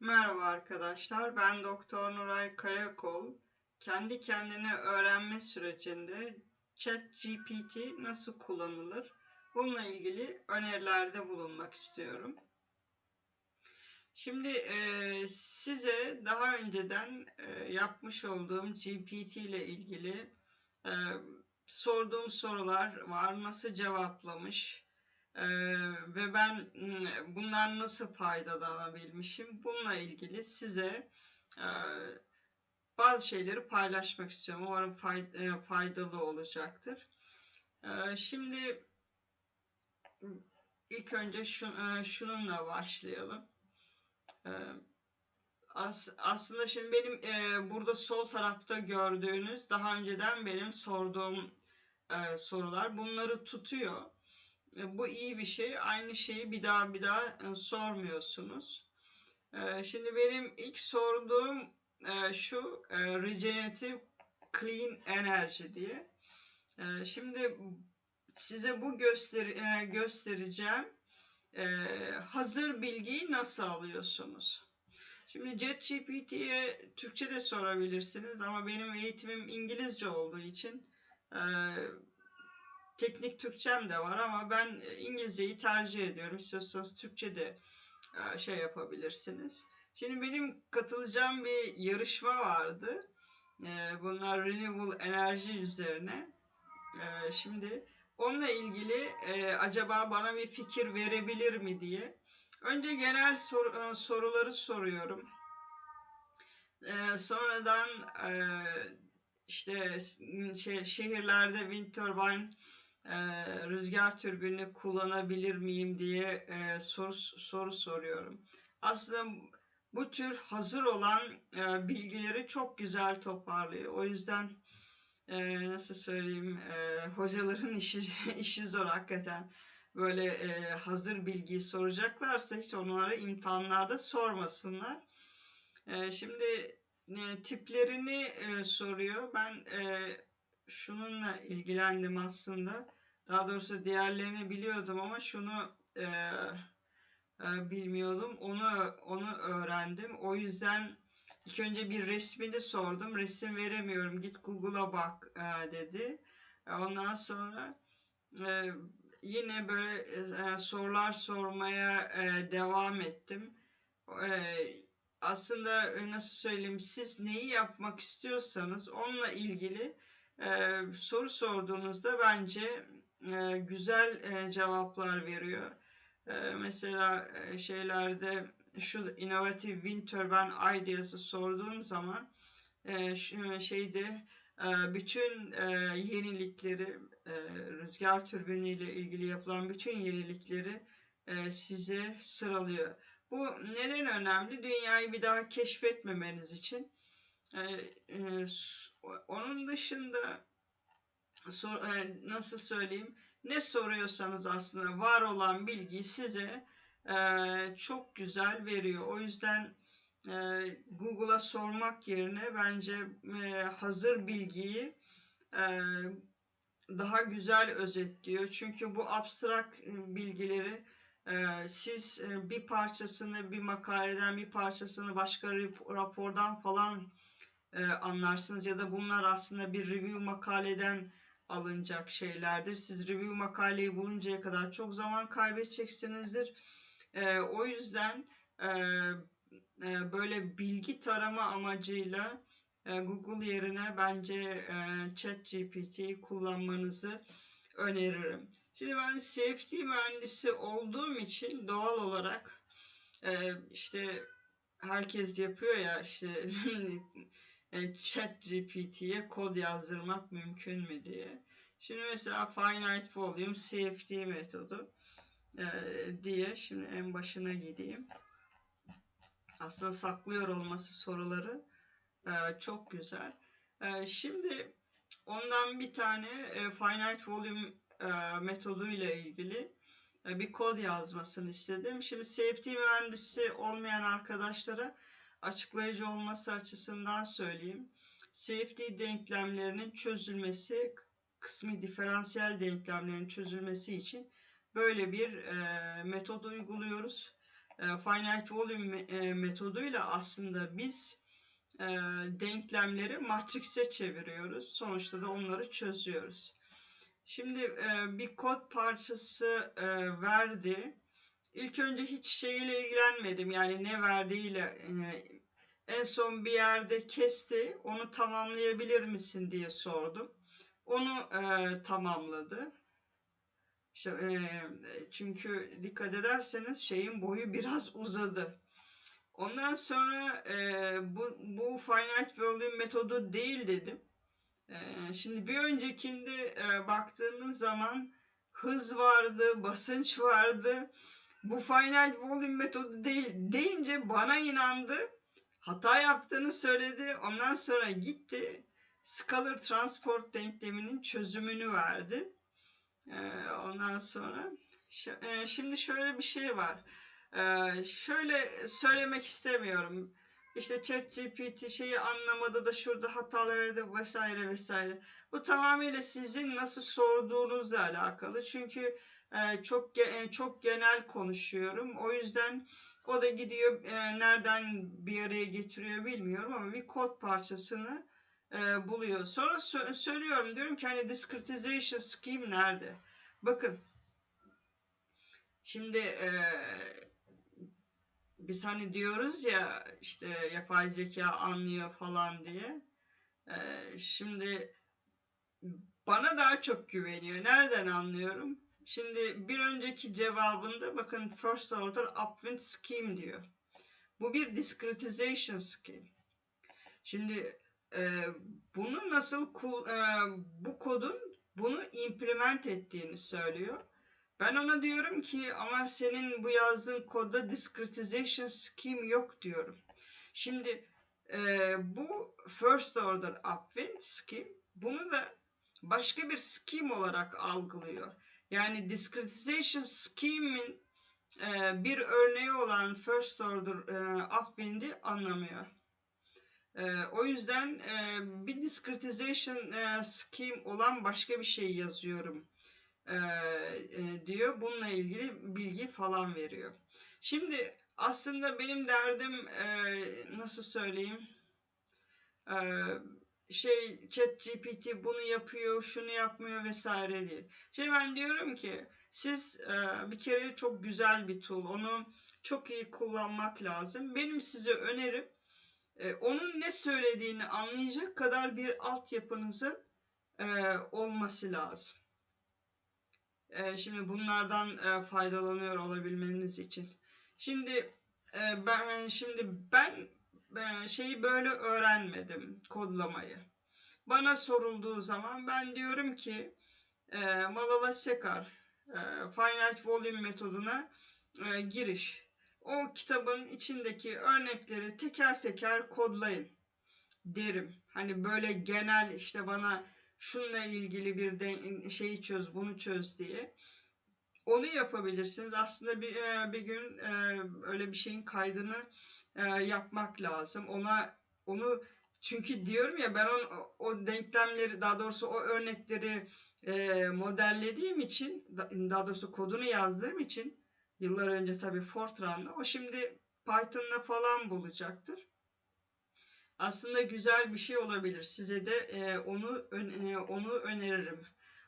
Merhaba arkadaşlar, ben Doktor Nuray Kayakol. Kendi kendine öğrenme sürecinde ChatGPT nasıl kullanılır? Bununla ilgili önerilerde bulunmak istiyorum. Şimdi e, size daha önceden e, yapmış olduğum GPT ile ilgili e, sorduğum sorular var, nasıl cevaplamış, ee, ve ben bundan nasıl faydalanabilmişim? Bununla ilgili size e, bazı şeyleri paylaşmak istiyorum. Umarım e, faydalı olacaktır. E, şimdi ilk önce şununla başlayalım. aslında şimdi benim burada sol tarafta gördüğünüz daha önceden benim sorduğum sorular bunları tutuyor. E, bu iyi bir şey. Aynı şeyi bir daha bir daha e, sormuyorsunuz. E, şimdi benim ilk sorduğum şu regenerative clean energy diye. Şimdi size bu göster göstereceğim. Hazır bilgiyi nasıl alıyorsunuz? Şimdi ChatGPT'ye Türkçe de sorabilirsiniz ama benim eğitimim İngilizce olduğu için teknik Türkçem de var ama ben e, İngilizceyi tercih ediyorum. İstiyorsanız Türkçe de e, şey yapabilirsiniz. Şimdi benim katılacağım bir yarışma vardı. E, bunlar renewable enerji üzerine. Şimdi onunla ilgili acaba bana bir fikir verebilir mi diye. Önce genel sor, soruları soruyorum. Sonradan işte şey, şehirlerde wind turbine e, rüzgar türbünü kullanabilir miyim diye e, soru, soru soruyorum. Aslında bu tür hazır olan e, bilgileri çok güzel toparlıyor. O yüzden e, nasıl söyleyeyim e, hocaların işi, işi zor hakikaten. Böyle e, hazır bilgiyi soracaklarsa hiç onlara imtihanlarda sormasınlar. E, şimdi e, tiplerini e, soruyor. Ben e, şununla ilgilendim aslında. Daha doğrusu diğerlerini biliyordum ama şunu e, e, bilmiyordum. Onu onu öğrendim. O yüzden ilk önce bir resmini sordum. Resim veremiyorum. Git Google'a bak e, dedi. E, ondan sonra e, yine böyle e, sorular sormaya e, devam ettim. E, aslında nasıl söyleyeyim siz neyi yapmak istiyorsanız onunla ilgili e, soru sorduğunuzda bence e, güzel e, cevaplar veriyor. E, mesela şeylerde şu innovative wind turbine ideas'ı sorduğun zaman şeyde bütün yenilikleri e, rüzgar türbiniyle ilgili yapılan bütün yenilikleri size sıralıyor. Bu neden önemli? Dünyayı bir daha keşfetmemeniz için. Onun dışında sor, e, nasıl söyleyeyim ne soruyorsanız aslında var olan bilgiyi size e, çok güzel veriyor. O yüzden e, Google'a sormak yerine bence e, hazır bilgiyi e, daha güzel özetliyor. Çünkü bu abstrak bilgileri e, siz e, bir parçasını bir makaleden bir parçasını başka rapordan falan e, anlarsınız ya da bunlar aslında bir review makaleden alınacak şeylerdir. Siz review makaleyi buluncaya kadar çok zaman kaybedeceksinizdir. E, o yüzden e, e, böyle bilgi tarama amacıyla e, Google yerine bence e, ChatGPT kullanmanızı öneririm. Şimdi ben CFD mühendisi olduğum için doğal olarak e, işte herkes yapıyor ya işte e, chat GPT'ye kod yazdırmak mümkün mü diye. Şimdi mesela finite volume CFD metodu e, diye şimdi en başına gideyim. Aslında saklıyor olması soruları e, çok güzel. E, şimdi ondan bir tane e, finite volume e, metodu ile ilgili e, bir kod yazmasını istedim. Şimdi CFD mühendisi olmayan arkadaşlara açıklayıcı olması açısından söyleyeyim. CFD denklemlerinin çözülmesi, kısmi diferansiyel denklemlerin çözülmesi için böyle bir e, metot uyguluyoruz. e, finite volume e, metoduyla aslında biz e, denklemleri matrise çeviriyoruz. Sonuçta da onları çözüyoruz. Şimdi e, bir kod parçası e, verdi. İlk önce hiç şeyle ilgilenmedim. Yani ne verdiğiyle e, en son bir yerde kesti. Onu tamamlayabilir misin diye sordum. Onu e, tamamladı. İşte, e, çünkü dikkat ederseniz şeyin boyu biraz uzadı. Ondan sonra e, bu, bu finite volume metodu değil dedim. E, şimdi bir öncekinde e, baktığımız zaman hız vardı, basınç vardı. Bu finite volume metodu değil deyince bana inandı. Hata yaptığını söyledi. Ondan sonra gitti. Scalar transport denkleminin çözümünü verdi. Ee, ondan sonra e, şimdi şöyle bir şey var. Ee, şöyle söylemek istemiyorum. İşte ChatGPT şeyi anlamadı da şurada hataları vesaire vesaire. Bu tamamıyla sizin nasıl sorduğunuzla alakalı. Çünkü e, çok e, çok genel konuşuyorum. O yüzden o da gidiyor nereden bir araya getiriyor bilmiyorum ama bir kod parçasını e, buluyor. Sonra sö- söylüyorum diyorum ki hani discretization scheme nerede? Bakın şimdi e, biz hani diyoruz ya işte yapay zeka anlıyor falan diye. E, şimdi bana daha çok güveniyor. Nereden anlıyorum? Şimdi bir önceki cevabında bakın first order upwind scheme diyor. Bu bir discretization scheme. Şimdi e, bunu nasıl e, bu kodun bunu implement ettiğini söylüyor. Ben ona diyorum ki ama senin bu yazdığın kodda discretization scheme yok diyorum. Şimdi e, bu first order upwind scheme bunu da başka bir scheme olarak algılıyor. Yani discretization scheme'in e, bir örneği olan first order e, upwind'i anlamıyor. E, o yüzden e, bir discretization e, scheme olan başka bir şey yazıyorum e, e, diyor. Bununla ilgili bilgi falan veriyor. Şimdi aslında benim derdim e, nasıl söyleyeyim e, şey chat GPT bunu yapıyor, şunu yapmıyor vesaire değil. Şey ben diyorum ki siz e, bir kere çok güzel bir tool. Onu çok iyi kullanmak lazım. Benim size önerim e, onun ne söylediğini anlayacak kadar bir altyapınızın e, olması lazım. E, şimdi bunlardan e, faydalanıyor olabilmeniz için. Şimdi e, ben şimdi ben, ben şeyi böyle öğrenmedim kodlamayı. Bana sorulduğu zaman ben diyorum ki e, Malala Sekar e, Finite Volume metoduna e, giriş o kitabın içindeki örnekleri teker teker kodlayın derim. Hani böyle genel işte bana şunla ilgili bir de, şeyi çöz, bunu çöz diye. Onu yapabilirsiniz. Aslında bir, e, bir gün e, öyle bir şeyin kaydını e, yapmak lazım. Ona onu çünkü diyorum ya ben on, o denklemleri daha doğrusu o örnekleri modellediğim için daha doğrusu kodunu yazdığım için Yıllar önce tabii Fortran'la. O şimdi Python'la falan bulacaktır. Aslında güzel bir şey olabilir. Size de e, onu e, onu öneririm.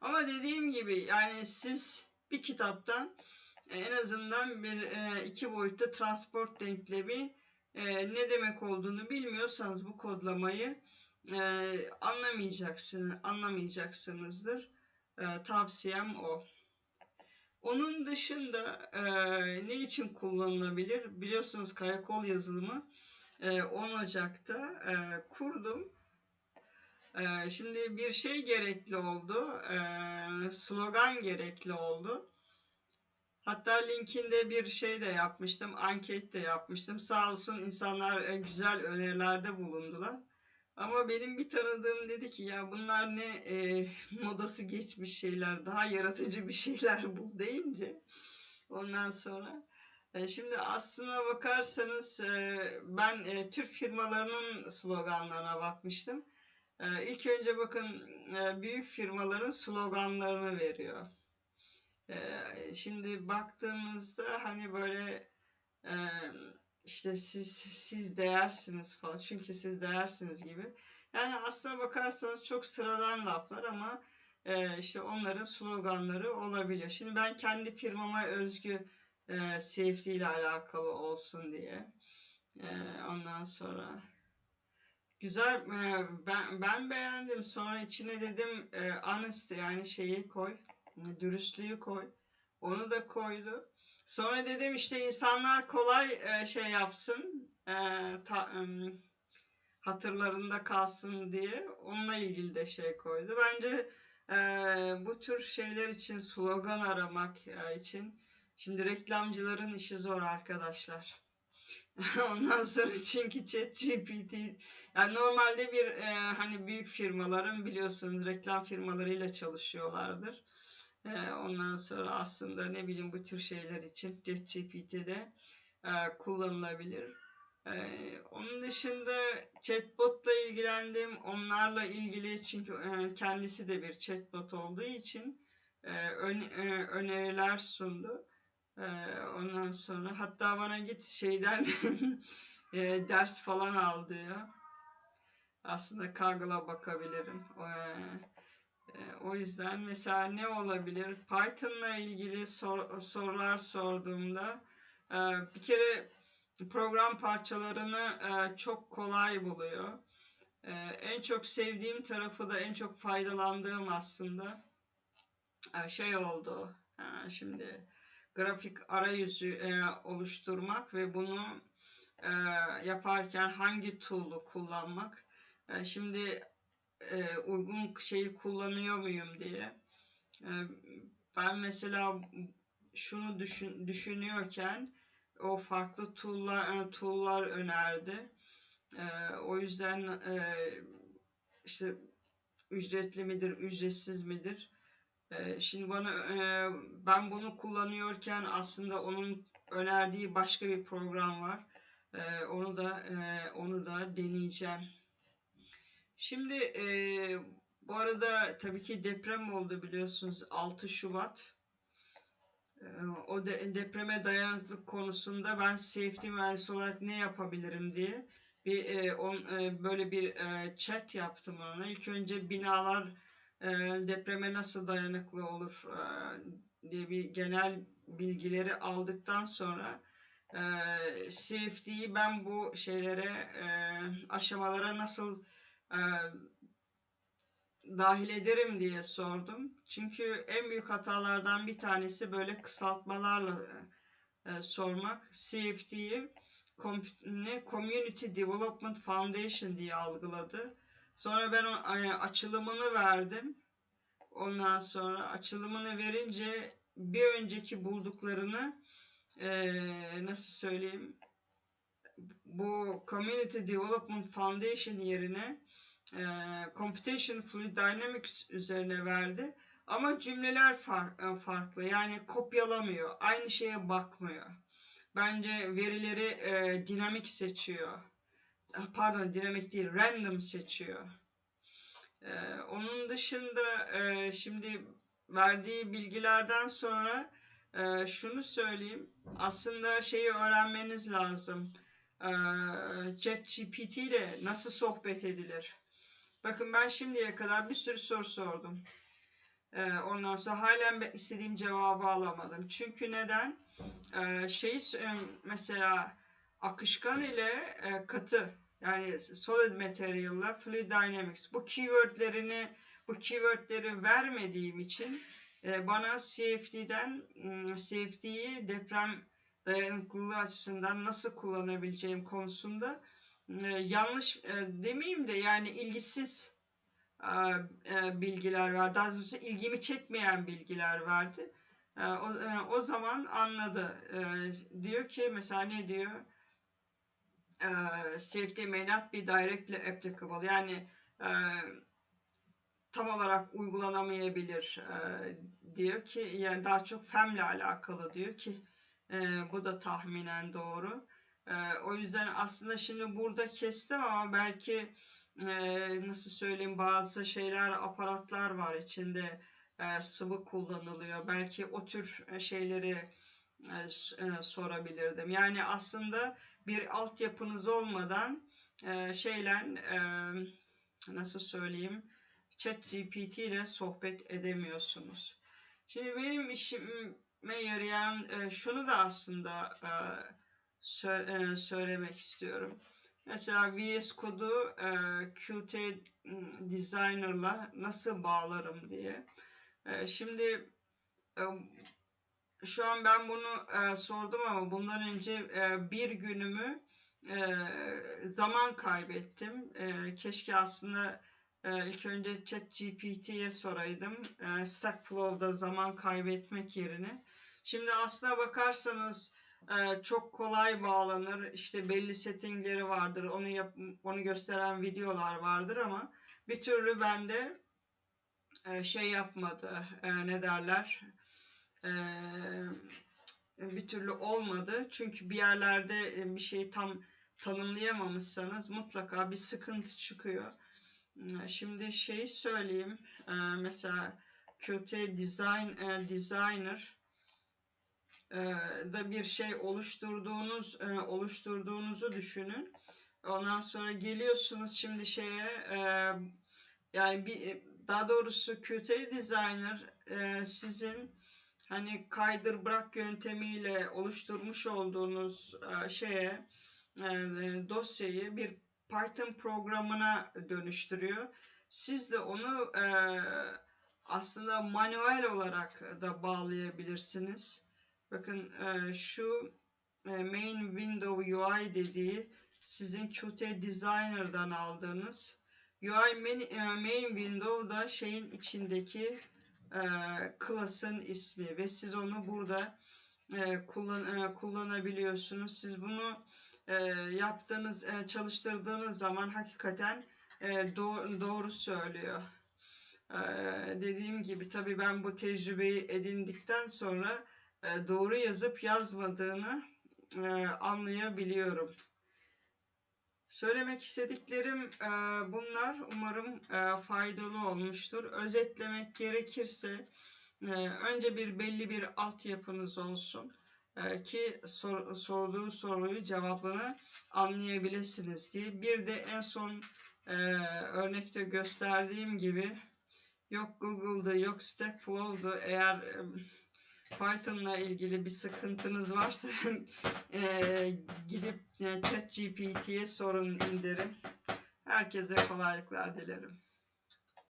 Ama dediğim gibi yani siz bir kitaptan e, en azından bir e, iki boyutlu transport denklemi e, ne demek olduğunu bilmiyorsanız bu kodlamayı e, anlamayacaksın, anlamayacaksınızdır. E, tavsiyem o. Onun dışında e, ne için kullanılabilir? Biliyorsunuz karakol yazılımı 10 Ocak'ta e, kurdum. E, şimdi bir şey gerekli oldu. E, slogan gerekli oldu. Hatta linkinde bir şey de yapmıştım. Anket de yapmıştım. Sağ olsun insanlar e, güzel önerilerde bulundular. Ama benim bir tanıdığım dedi ki ya bunlar ne e, modası geçmiş şeyler, daha yaratıcı bir şeyler bul deyince ondan sonra şimdi aslına bakarsanız e, ben e, Türk firmalarının sloganlarına bakmıştım. E, ilk önce bakın e, büyük firmaların sloganlarını veriyor. E, şimdi baktığımızda hani böyle e, işte siz siz değersiniz falan çünkü siz değersiniz gibi. Yani aslına bakarsanız çok sıradan laflar ama e, işte onların sloganları olabiliyor. Şimdi ben kendi firmama özgü e, CFD ile alakalı olsun diye. E, ondan sonra güzel e, ben ben beğendim. Sonra içine dedim e, honesty yani şeyi koy, dürüstlüğü koy. Onu da koydu. Sonra dedim işte insanlar kolay e, şey yapsın, e, ta, em, hatırlarında kalsın diye onunla ilgili de şey koydu. Bence e, bu tür şeyler için slogan aramak e, için şimdi reklamcıların işi zor arkadaşlar. Ondan sonra çünkü ChatGPT yani normalde bir e, hani büyük firmaların biliyorsunuz reklam firmalarıyla çalışıyorlardır. E, ondan sonra aslında ne bileyim bu tür şeyler için ChatGPT'de e, kullanılabilir. E, onun dışında chatbotla ilgilendim. Onlarla ilgili çünkü e, kendisi de bir chatbot olduğu için e, ön, e, öneriler sundu. Ondan sonra hatta bana git şeyden e, ders falan al diyor. Aslında Kaggle'a bakabilirim. E, e, o yüzden mesela ne olabilir? Python'la ilgili sor, sorular sorduğumda bir kere program parçalarını çok kolay buluyor. En çok sevdiğim tarafı da en çok faydalandığım aslında şey oldu. Şimdi grafik arayüzü e, oluşturmak ve bunu e, yaparken hangi tool'u kullanmak. E, şimdi e, uygun şeyi kullanıyor muyum diye. E, ben mesela şunu düşün, düşünüyorken o farklı tool'lar, e, tool'lar önerdi. E, o yüzden e, işte ücretli midir, ücretsiz midir? Şimdi bana ben bunu kullanıyorken aslında onun önerdiği başka bir program var. Onu da onu da deneyeceğim. Şimdi bu arada tabii ki deprem oldu biliyorsunuz 6 Şubat. O de, depreme dayanıklılık konusunda ben safety mühendisi olarak ne yapabilirim diye bir on, böyle bir chat yaptım ona. İlk önce binalar e, depreme nasıl dayanıklı olur e, diye bir genel bilgileri aldıktan sonra e, CFD'yi ben bu şeylere aşamalara nasıl dahil ederim diye sordum. Çünkü en büyük hatalardan bir tanesi böyle kısaltmalarla sormak. CFD'yi Community Development Foundation diye algıladı. Sonra ben açılımını verdim. Ondan sonra açılımını verince bir önceki bulduklarını e, nasıl söyleyeyim bu Community Development Foundation yerine e, Computation Fluid Dynamics üzerine verdi. Ama cümleler far, farklı. Yani kopyalamıyor. Aynı şeye bakmıyor. Bence verileri e, dinamik seçiyor. Pardon dinamik değil random seçiyor. E, onun dışında e, şimdi verdiği bilgilerden sonra e, şunu söyleyeyim. Aslında şeyi öğrenmeniz lazım. E, ChatGPT ile nasıl sohbet edilir? Bakın ben şimdiye kadar bir sürü soru sordum. Ee, ondan sonra halen istediğim cevabı alamadım. Çünkü neden? Ee, şey mesela akışkan ile e, katı yani solid material ile fluid dynamics bu keywordlerini bu keywordleri vermediğim için e, bana CFD'den ıı, CFD'yi deprem dayanıklılığı açısından nasıl kullanabileceğim konusunda e, yanlış e, demeyeyim de yani ilgisiz bilgiler var. Daha doğrusu ilgimi çekmeyen bilgiler verdi. O, o zaman anladı. Diyor ki mesela ne diyor? E, safety may not be directly applicable. Yani e, tam olarak uygulanamayabilir e, diyor ki yani daha çok FEM'le alakalı diyor ki e, bu da tahminen doğru. E, o yüzden aslında şimdi burada kestim ama belki e, nasıl söyleyeyim bazı şeyler aparatlar var içinde e, sıvı kullanılıyor. Belki o tür şeyleri sorabilirdim. Yani aslında bir altyapınız olmadan e, şeyle e, nasıl söyleyeyim ChatGPT ile sohbet edemiyorsunuz. Şimdi benim işime yarayan e, şunu da aslında e, sö- e, söylemek istiyorum. Mesela VS Code'u e, Qt Designer'la nasıl bağlarım diye. E, şimdi e, şu an ben bunu e, sordum ama bundan önce e, bir günümü e, zaman kaybettim. E, keşke aslında e, ilk önce ChatGPT'ye soraydım. E, Stackflow'da zaman kaybetmek yerine. Şimdi aslına bakarsanız e, çok kolay bağlanır. İşte belli settingleri vardır. Onu yap, onu gösteren videolar vardır ama bir türlü bende e, şey yapmadı. E, ne derler? Bir türlü olmadı. Çünkü bir yerlerde e, bir şeyi tam tanımlayamamışsanız mutlaka bir sıkıntı çıkıyor. Şimdi şey söyleyeyim. Mesela Qt Design e, Designer da bir şey oluşturduğunuz e, oluşturduğunuzu düşünün. Ondan sonra geliyorsunuz şimdi şeye yani bir daha doğrusu Qt Designer sizin hani kaydır bırak yöntemiyle oluşturmuş olduğunuz e, şeye e, dosyayı bir Python programına dönüştürüyor. Siz de onu e, aslında manuel olarak da bağlayabilirsiniz. Bakın e, şu e, main window UI dediği sizin Qt Designer'dan aldığınız UI main, e, main window da şeyin içindeki e, class'ın ismi ve siz onu burada e, kullan, e, kullanabiliyorsunuz. Siz bunu e, yaptığınız, e, çalıştırdığınız zaman hakikaten e, doğ- doğru söylüyor. E, dediğim gibi tabii ben bu tecrübeyi edindikten sonra e, doğru yazıp yazmadığını e, anlayabiliyorum. Söylemek istediklerim e, bunlar. Umarım e, faydalı olmuştur. Özetlemek gerekirse e, önce bir belli bir altyapınız olsun e, ki sor- sorduğu soruyu cevabını anlayabilirsiniz diye. Bir de en son e, örnekte gösterdiğim gibi yok Google'da yok Stackflow'da eğer e, Python'la ilgili bir sıkıntınız varsa e, gidip ChatGPT'ye sorun derim. Herkese kolaylıklar dilerim.